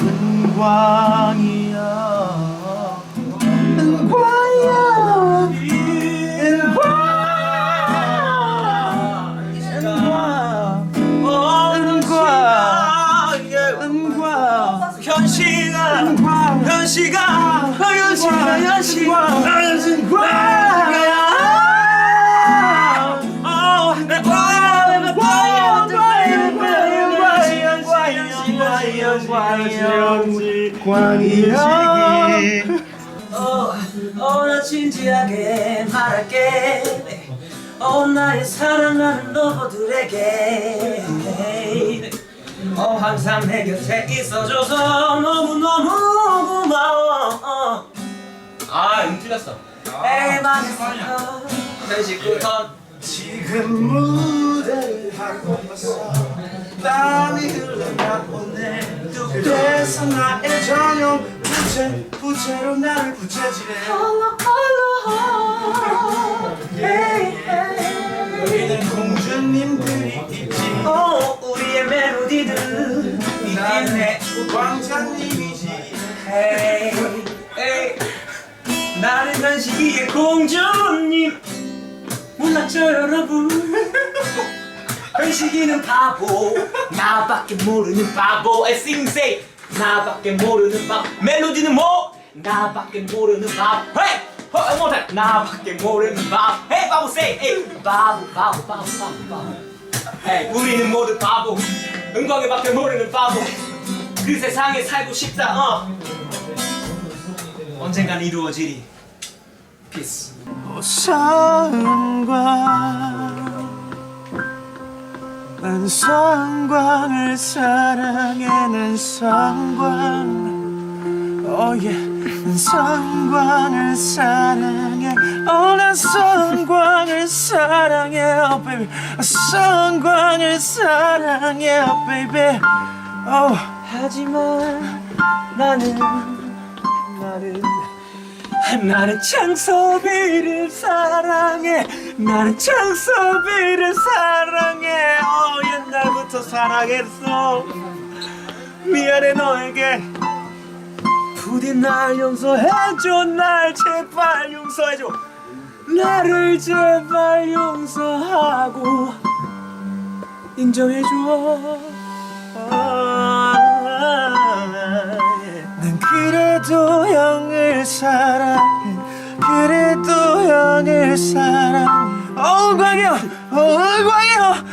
은광이야 은광이야 은광. 은광. 은광 현시가 은광 현시가 현시가 현시가 어, 어, 나 진지하게 말할게. 어, 나의 사랑하는 로봇들에게. 어, 항상 내 곁에 있어줘서 너무너무 고마워. 어. 아, 이거 틀렸어. 현실부터 지금 무대를 하고 있어 땀이 흘러나 오늘 그래서 나의 전용 부채 부채로 나를 부채질해. 여기는 공주님들이 있지. 어, 우리의 멜로디들. 있겠네. 왕자님이지. 에이, 에이. 나는 현식이의 공주님. 몰랐죠 여러분 현식이는 바보. 나밖에 모르는 바보. I sing say 나밖에 모르는 바보. 멜로디는 뭐? 나밖에 모르는 바보. One more time. 나밖에 모르는 바보. Hey 바보 hey. 바보 바보 바보 바보 바보. Hey 우리는 모두 바보. 은광이밖에 모르는 바보. 그 세상에 살고 싶다 어. 언젠간 이루어지리. 피스 난 성광을 사랑해 난 성광. 오예 난 성광을 사랑해. 어난 성광을 사랑해. Oh baby. 성광을 사랑해. Oh baby. Oh. 하지만 나는 나는 나는 창섭이를 사랑해. 나는 창섭이를 사랑해. 어 옛날부터 사랑했어. 미안해 너에게. 부디 날 용서해줘. 날 제발 용서해줘. 나를 제발 용서하고 인정해줘 그래도 형을 사랑해 어 광이야 어 광이야